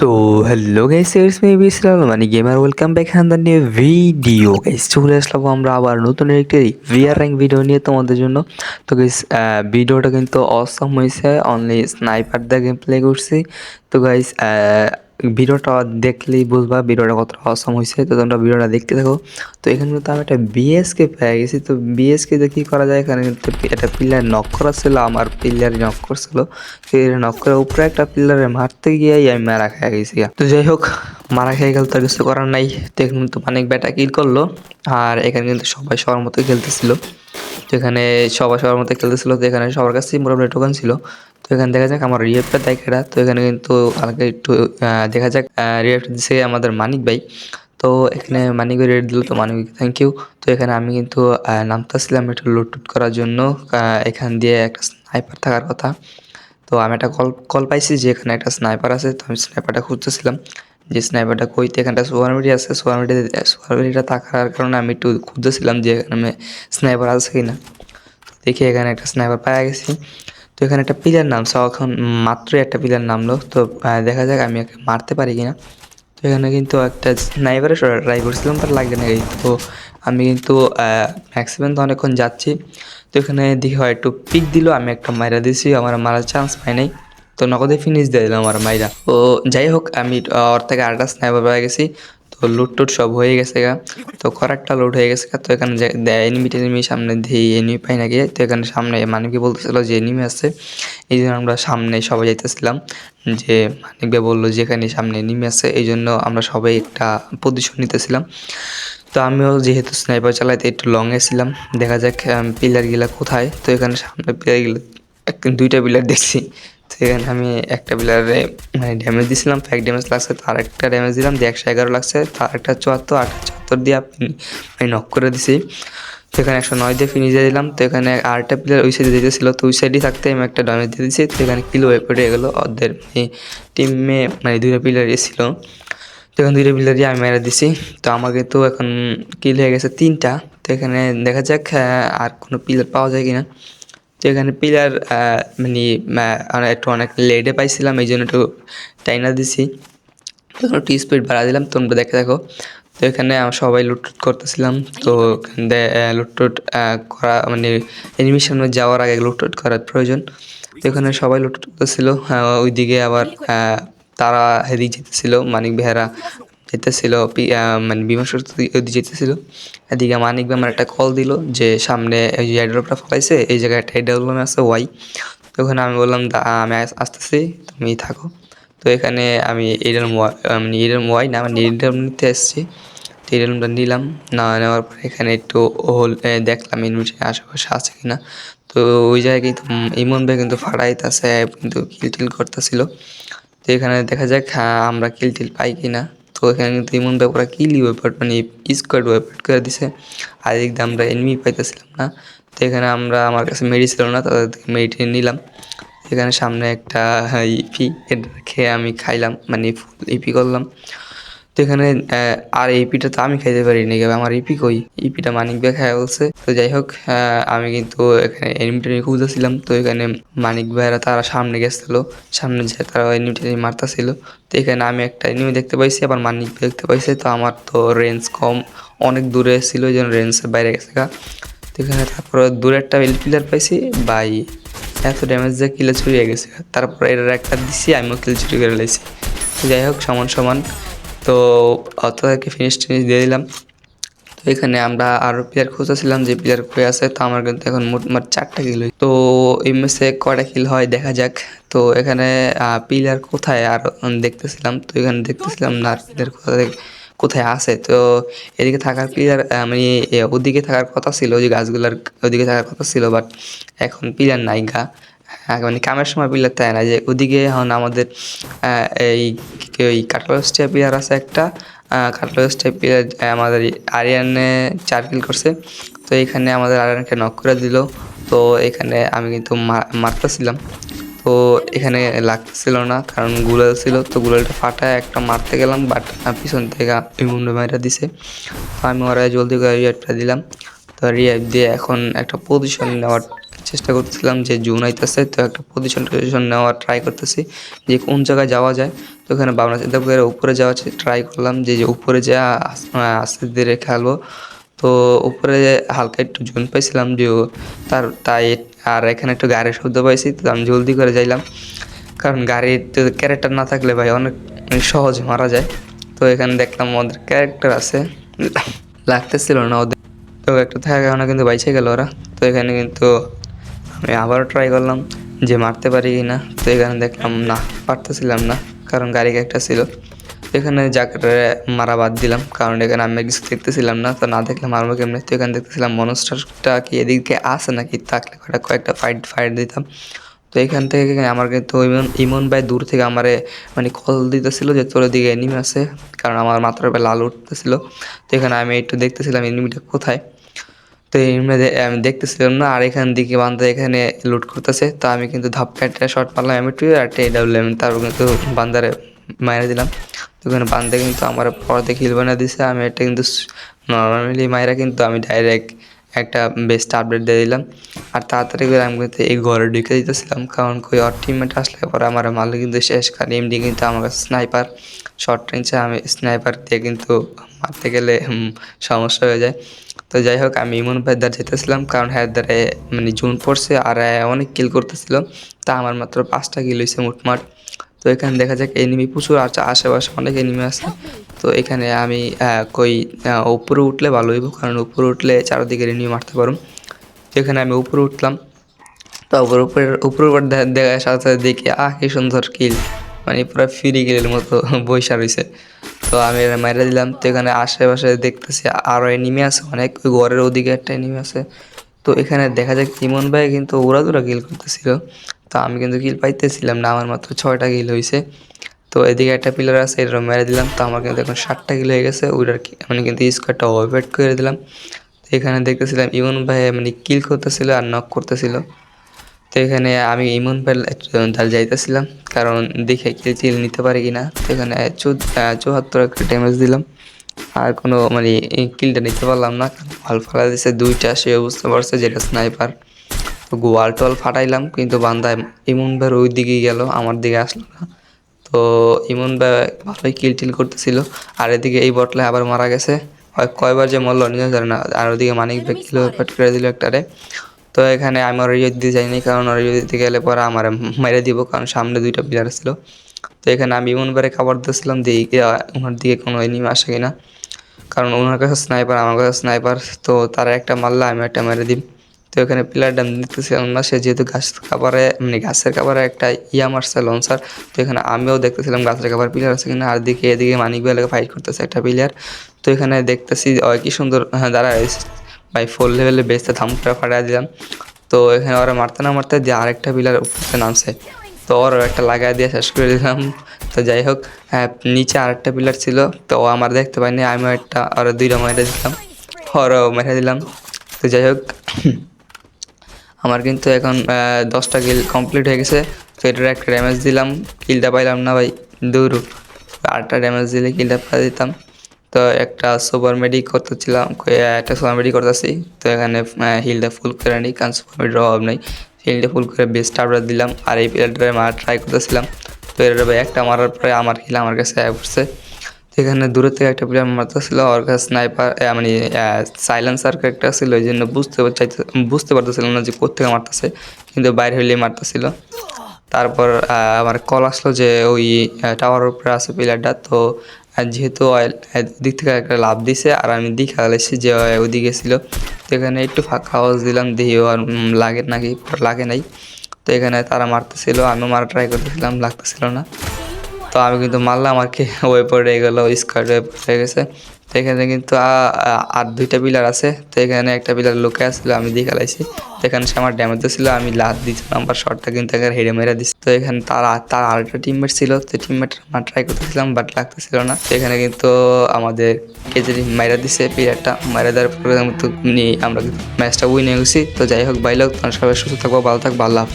So hello guys it's me বিসলাল মানে gamer welcome back and the new video guys চলে আসলাম আমরা আবার নতুন একটি ভিআর র্যাঙ্ক ভিডিও নিয়ে তোমাদের জন্য। তো গাইস ভিডিওটা কিন্তু অসম হয়েছে। অনলি স্নাইপার দিয়ে গেম প্লে করছি। তো গাইস ভিডিওটা দেখলেই বুঝবা, ভিডিওটা কতটা অসম হয়েছে তো তোমরা ভিডিওটা দেখতে থাকো। তো এখানে কিন্তু আমি একটা বিএসকে পেয়ে গেছি। তো বিএসকে দিয়ে কী করা যায়? এখানে কিন্তু একটা পিলার নক করা ছিল, আমার পিলার নক করছিল। সেই নক করে উপরে একটা পিলারে মারতে গিয়েই আমি মারা খেয়ে গেছি তো যাই হোক, মারা খেয়ে গেল তো আর কিছু করার নাই। তো এখানে কিন্তু অনেক ব্যাটা কিল করল। আর এখানে কিন্তু সবাই সবার মতো খেলতেছিল। এখানে সবাই সবার মতো খেলতেছিল। তো এখানে সবার কাছেই মোটামুটি টোকেন ছিল। এখানে দেখা যাক আমার রিয়েপটা দেখে তো এখানে কিন্তু হালকা একটু দেখা যাক রিয়েপটা দিছে আমাদের মানিক ভাই। তো এখানে মানিক রেড দিল, তো মানিক থ্যাংক ইউ তো এখানে আমি কিন্তু নামতাছিলাম একটু লুটটুট করার জন্য। এখান দিয়ে একটা স্নাইপার থাকার কথা। তো আমি একটা কল কল পাইছি যে এখানে একটা স্নাইপার আছে, তো আমি স্নাইপারটা খুঁজতেছিলাম। যে স্নাইপারটা কইতে এখানটা সোয়ারমিটি আছে সোয়ারমিটি সোয়ারমিটিটা থাকার কারণে আমি একটু খুঁজতেছিলাম যে এখানে স্নাইপার আছে কিনা। তো দেখি এখানে একটা স্নাইপার পাওয়া গেছি। তো এখানে একটা পিলার নামছে এখন মাত্র একটা পিলার নামলো। তো দেখা যাক আমি মারতে পারি কিনা। তো এখানে কিন্তু একটা স্নাইপারে ট্রাই করছিলাম তার লাগে না তো। আমি কিন্তু ম্যাক্সিমাম তো অনেকক্ষণ যাচ্ছি। তো এখানে দেখি হয় একটু পিক দিল, আমি একটা মাইরা দিছি আমার মারার চান্স পাই নাই। তো নগদে ফিনিশ দিয়ে দিলাম আমার মাইরা। তো যাই হোক, আমি ওর থেকে আরেকটা স্নাইপার পেয়ে গেছি। তো লুট টুট সব হয়ে গেছে গা। তো কয়েকটা লুট হয়ে গেছে গা। তো এখানে এনিমি টেনিমি সামনে দিয়ে এনিমি পাই নাকি তো এখানে সামনে মানে মানিককে বলতেছিল যে এনিমি আছে। এই জন্য আমরা সামনে সবাই যাইতেছিলাম। যে মানিক ভাই বলল যে এখানে সামনে এনিমি আছে। এই জন্য আমরা সবাই একটা পজিশন নিতেছিলাম। তো আমিও যেহেতু স্নাইপার চালাইতে একটু লংয়ে ছিলাম, দেখা যাক পিলারগুলা কোথায়। তো এখানে সামনে পিলারগুলো দুইটা পিলার দেখছি। তো এখানে আমি একটা প্লেয়ারে মানে ড্যামেজ দিয়েছিলাম ফ্যাক ড্যামেজ লাগছে, তার একটা ড্যামেজ দিলাম, দিয়ে একশো এগারো লাগছে, তার একটা চুয়াত্তর আটটা চুয়াত্তর দিয়ে আমি নক করে দিছি। তো এখানে একশো নয় দিয়ে ফিনিশ দিয়ে দিলাম, তো এখানে আরেকটা প্লেয়ার ওই সাইডে দিতেছিল, তো ওই সাইডেই থাকতে আমি একটা ড্যামেজ দিয়ে দিয়েছি তো এখানে কিলো হয়ে পড়ে গেলো ওদের টিমে মানে দুইটা প্লেয়ার ছিল। তো এখানে দুইটা প্লেয়ারই আমি মেরে দিছি, তো আমাকে তো এখন কিল হয়ে গেছে তিনটা, তো এখানে দেখা যাক আর কোনো প্লেয়ার পাওয়া যায় কিনা। তো এখানে পিলার মানে একটু অনেক লেটে পাইছিলাম এই জন্য একটু টাইনা দিছি। একটু স্পিড বাড়া দিলাম তোমরা দেখে দেখো তো এখানে আমরা সবাই লুটটুট করতেছিলাম, তো লুটটুট করা মানে এনিমির যাওয়ার আগে লুটটুট করার প্রয়োজন। তো এখানে সবাই লুটটুট করতেছিল ওইদিকে আবার তারা হেদিক যেতেছিল, মানিক বেহারা। যেতেছিল মানে বিমান যেতেছিল। এদিকে মানিক আমার একটা কল দিল যে সামনে এই যে এয়ারড্রপটা ফলাইছে এই জায়গায় একটা এয়ারড্রপ আছে ওয়াই তো ওখানে আমি বললাম "দা- আমি আসতেছি তুমি থাকো। তো এখানে আমি এডেল মানে এডেল ওয়াই না আমি এডেল নিতে এসেছি। তো এডেলটা নিলাম না নেওয়ার পরে এখানে একটু হোল দেখলাম ইনভিটেশন আশেপাশে আছে কি না তো ওই জায়গায় কিন্তু ইমন ভাই কিন্তু ফাড়াইতেছে কিন্তু কিল টিল করতেছিল। তো এখানে দেখা যাক হ্যাঁ, আমরা কিল টিল পাই কিনা। তো এখানে কিন্তু ইমন ব্যাপারটা কিলি ওয়েপার মানে স্কোয়াড ওয়েপার করে দিছে। আর এদিক দিয়ে আমরা এনমি পাইতেছিলাম না। তো এখানে আমরা, আমার কাছে মেডি ছিল না তাদের থেকে মেডিটি নিলাম। এখানে সামনে একটা ইপি এটা খেয়ে আমি খাইলাম মানে ইপি করলাম। তো এখানে আর ইপিটা তো আমি খাইতে পারি নি আমার ইপি কই? ইপিটা মানিক ভাই খায় বলছে। তো যাই হোক আমি কিন্তু এখানে এনিমিটা নিয়ে খুঁজতেছিলাম। তো এখানে মানিক ভাইরা তারা সামনে গেছিল। সামনে যে তারা এনিমিটা নিয়ে মারতেছিল। তো এখানে আমি একটা এনিমি দেখতে পাইছি, আবার মানিক ভাই দেখতে পাইছি। তো আমার তো রেঞ্জ কম, অনেক দূরে ছিল, এই জন্য রেঞ্জের বাইরে গেছে গা। তো এখানে তারপরে দূরে একটা প্লেয়ার পাইছি। বাই এত ড্যামেজ দিয়ে কিলে চুরিয়ে গেছে তারপরে এটার একটা দিছি, আমিও কিল চুরি করে লাইছি। যাই হোক, সমান সমান। তো অতটাকে ফিনিশ টিনিশ দিয়ে দিলাম। তো এখানে আমরা আরও প্লেয়ার খুঁজতেছিলাম, যে প্লেয়ার কয়ে আছে, তো আমার কিন্তু এখন মোট মোট চারটা কিল তো এই ম্যাচে কয়টা কিল হয় দেখা যাক। তো এখানে প্লেয়ার কোথায় আর দেখতেছিলাম, তো এখানে দেখতেছিলাম না প্লেয়ার কোথায় কোথায় আছে। তো এদিকে থাকার প্লেয়ার মানে ওদিকে থাকার কথা ছিল যে গাছগুলার, ওদিকে থাকার কথা ছিল বাট এখন প্লেয়ার নাই গা। মানে কামের সময় প্লেয়ার তাই না, যে ওদিকে এখন আমাদের এই ওই কাটলস প্লেয়ার আছে একটা কাটলস প্লেয়ার আমাদের আরিয়ানে চার কিল করছে। তো এখানে আমাদের আরিয়ানকে নক করে দিল। তো এখানে আমি কিন্তু মারতেছিলাম। তো এখানে লাগতেছিল না, কারণ গুলাল ছিল। তো গুলালটা ফাটায় একটা মারতে গেলাম বাট পিছন থেকে ইমুন্ডো মাইরা দিছে। তো আমি ওরা জলদি করে রিয়াইভটা দিলাম। তো রিয়াইভ দিয়ে এখন একটা পজিশন নেওয়ার চেষ্টা করতেছিলাম যে জুন আইতেছে, তো একটা পজিশন টজিশন নেওয়ার ট্রাই করতেছি যে কোন জায়গায় যাওয়া যায়। তো এখানে ভাবনা চিন্তা করে উপরে যাওয়ার ট্রাই করলাম যে যে উপরে যে আস্তে ধীরে খেলব। তো উপরে হালকা একটু জুন পাইছিলাম, যে তার তাই আর এখানে একটু গাড়ির শব্দ পাইছি, তো আমি জলদি করে যাইলাম। কারণ গাড়ির ক্যারেক্টার না থাকলে ভাই অনেক সহজ মারা যায়। তো এখানে দেখলাম ওদের ক্যারেক্টার আছে। লাগতেছিল না ওদের। তো একটু কারণে কিন্তু বাইচে গেল ওরা। তো এখানে কিন্তু আমি আবারও ট্রাই করলাম যে মারতে পারি কি না তো এখানে দেখলাম না, পারতেছিলাম না, কারণ গাড়ি একটা ছিল। এখানে জায়গাটা মারা বাদ দিলাম, কারণ এখানে আমি কিছু দেখতেছিলাম না, তো না দেখলে মারবো কেমনি? তো এখানে দেখতেছিলাম মনস্টারটা কি এদিকে আছে নাকি? থাকলে কয়েকটা কয়েকটা ফাইট ফাইট দিতাম। তো এখান থেকে আমার কিন্তু ইমন ইমন ভাই দূর থেকে আমারে মানে কল দিতেছিল যে তোর দিকে এনিমি আছে, কারণ আমার মাথার উপরে লাল উঠতেছিল। তো এখানে আমি একটু দেখতেছিলাম এনিমিটা কোথায়। তো এমনি আমি দেখতেছিলাম না, আর এখান দিকে বান্দা এখানে লুট করতেছে। তো আমি কিন্তু ধাপ্পা একটা শর্ট মারলাম আমি টু আর টে ডাব্লিউ এম তারপর কিন্তু বান্দারে মাইরে দিলাম। ওখানে বান্দা কিন্তু আমার পরে হিল বানিয়ে দিছে, আমি এটা কিন্তু নর্মালি মাইরা কিন্তু আমি ডাইরেক্ট একটা বেস্ট আপডেট দিয়ে দিলাম। আর তাড়াতাড়ি করে আমি কিন্তু এই ঘরে ঢুকে দিতেছিলাম, কারণ কই অর টিমমেট আসলে পরে আমার মাল কিন্তু শেষ। কারণ এমডি কিন্তু আমার কাছে স্নাইপার শর্ট রেঞ্জে আমি স্নাইপার দিয়ে কিন্তু মারতে গেলে সমস্যা হয়ে যায়। তো যাই হোক আমি ইমন ভাই দ্বার যেতেছিলাম, কারণ হ্যাঁ দ্বারে মানে জুন পড়ছে, আর অনেক কিল করতেছিল। তা আমার মাত্র পাঁচটা কিল হয়েছে মোটমাট। তো এখানে দেখা যাক এনিমি প্রচুর আছে আশেপাশে অনেক এনিমি আছে। তো এখানে আমি কই উপরে উঠলে ভালো হইব, কারণ উপরে উঠলে চারদিকে এনিমি মারতে পারুম। তো এখানে আমি উপরে উঠলাম। তো উপরে উপরে উপরে উপর দেখার সাথে সাথে দেখি আহ, কি সুন্দর কিল মানে পুরো ফিরি গিলের মতো বৈশা রয়েছে তো আমি মেরে দিলাম। তো এখানে আশেপাশে দেখতেছি আরও এনিমি আছে, অনেক। ওই ঘরের ওদিকে একটা এনিমি আছে। তো এখানে দেখা যাক ইমন ভাই কিন্তু ওরা দুরা কিল করতেছিল। তো আমি কিন্তু কিল পাইতেছিলাম না, আমার মাত্র ছয়টা কিল হয়েছে তো এদিকে একটা পিলার আছে এটা মেরে দিলাম। তো আমার কিন্তু এখন ষাটটা কিল হয়ে গেছে। ওইটার আমি কিন্তু স্কোয়ারটা ওভারপেট করে দিলাম। তো এখানে দেখতেছিলাম ইমন ভাই মানে কিল করতেছিল আর নক করতেছিল। তো এখানে আমি ইমন পেল জাল যাইতেছিলাম কারণ দেখে কিল চিল নিতে পারি কিনা। তো এখানে চৌ- আহ, চুয়াত্তর একটা ড্যামেজ দিলাম। আর কোনো মানে কিলটা নিতে পারলাম না ভালো ফালা দিছে দুইটা সে বুঝতে পারছে যেটা স্নাইপার তো গোয়াল টোয়াল ফাটাইলাম কিন্তু বান্দায় ইমন ভাইয়ের ওই দিকে গেল আমার দিকে আসলো না। তো ইমন ভাই ভালোই কিল টিল করতেছিল আর এদিকে এই বটলে আবার মারা গেছে। হয় কয়বার যে মরলো নিজে জানে না। আর ওদিকে মানিক ভাই কিলো করে দিল একটারে। তো এখানে আমি ওর ইয়ে দিতে যাইনি কারণ ওর ইয়ে গেলে পরে আমার মেরে দিব কারণ সামনে দুইটা প্লেয়ার ছিল। তো এখানে আমি ভাইয়ের খাবার দিয়েছিলাম দিই ওনার দিকে কোনো এনিমি আসে কিনা। কারণ ওনার কাছে স্নাইপার আমার কাছে স্নাইপার তো তারা একটা মারলে আমি একটা মেরে দিই তো এখানে প্লেয়ারটা আমি দেখতেছিলাম না সে যেহেতু গাছ খাবারে মানে গাছের খাবারে একটা ইয়া মারছে লঞ্চার তো এখানে আমিও দেখতেছিলাম গাছের খাবার প্লেয়ার আছে কিনা আর দিকে এদিকে মানিক বেলাকে ফাইট করতেছে একটা প্লেয়ার তো এখানে দেখতেছি কি সুন্দর হ্যাঁ, দাঁড়ায়। ভাই ফোর লেভেলে বেসতে থামটা ফাটাই দিলাম। তো এখানে ওরা মারতে না মারতে দিয়ে আরেকটা পিলার উপরে নামছে। তো ওর একটা লাগাই দিয়ে শেষ করে দিলাম। তো যাই হোক হ্যাঁ নিচে আরেকটা পিলার ছিল। তো ও আমার দেখতে পাইনি, আমিও একটা ওরা দুইটা মেরে দিলাম। ওরও মেরে দিলাম। তো যাই হোক, আমার কিন্তু এখন দশটা কিল কমপ্লিট হয়ে গেছে। তো এটার একটা ড্যামেজ দিলাম। কিলটা পাইলাম না ভাই দূর আটটা ড্যামেজ দিলে কিলটা পাই দিতাম। তো একটা সুপার মেডিক করতেছিলাম একটা সুপার মেডিক করতেছি। তো এখানে হিলটা ফুল করে নিই, কারণ সুপার মেডির অভাব নেই। হিলটা ফুল করে বেস্ট আপডেট দিলাম, আর এই প্লেয়ারটা মারা ট্রাই করতেছিলাম। তো এটা ভাই একটা মারার পরে আমার হিল আমার কাছে পড়ছে। তো এখানে দূরে থেকে একটা প্লেয়ার মারতেছিল, ওর কাছে স্নাইপার মানে সাইলেন্সার একটা ছিল ওই জন্য বুঝতে চাইতে, বুঝতে পারতেছিলাম না যে কোথেকে মারতেছে, কিন্তু বাইরে হইলেই মারতেছিল। তারপর আমার কল আসলো যে ওই টাওয়ারের উপরে আছে পিলারটা তো আহ, যেহেতু অয়েল দিক থেকে একটা লাভ দিছে আর আমি দিকে গেছি যে ওদিকে ছিল। তো এখানে একটু ফাঁকা আওয়াজ দিলাম দেখি আর লাগে নাকি লাগে নাই। তো এখানে তারা মারতেছিল আমিও মারা ট্রাই করতেছিলাম লাগতেছিল না। তো আমি কিন্তু মারলাম আর কি ওয়ে পড়ে গেল স্কোয়াড ওয়ে হয়ে গেছে। তো এখানে কিন্তু আর দুইটা পিলার আছে। তো এখানে একটা পিলার লোকে আসছিল, আমি দিয়ে খেলাইছি তো এখানে সে আমার ড্যামেজ ছিল আমি লাত দিয়েছিলাম বা শর্টটা কিন্তু এখানে হেডে মেরে দিচ্ছি তো এখানে তার তার আরেকটা টিমমেট ছিল, তো টিমমেট আমার ট্রাই করতেছিলাম বাট লাগতেছিল না। তো এখানে কিন্তু আমাদের কেজরি মাইরা দিছে প্লেয়ারটা মাইরা দেওয়ার পরে আমরা ম্যাচটা উইন হয়ে গেছি তো যাই হোক বাইলোক তোমার সবাই সুস্থ থাকব ভালো থাকব আল্লাহ।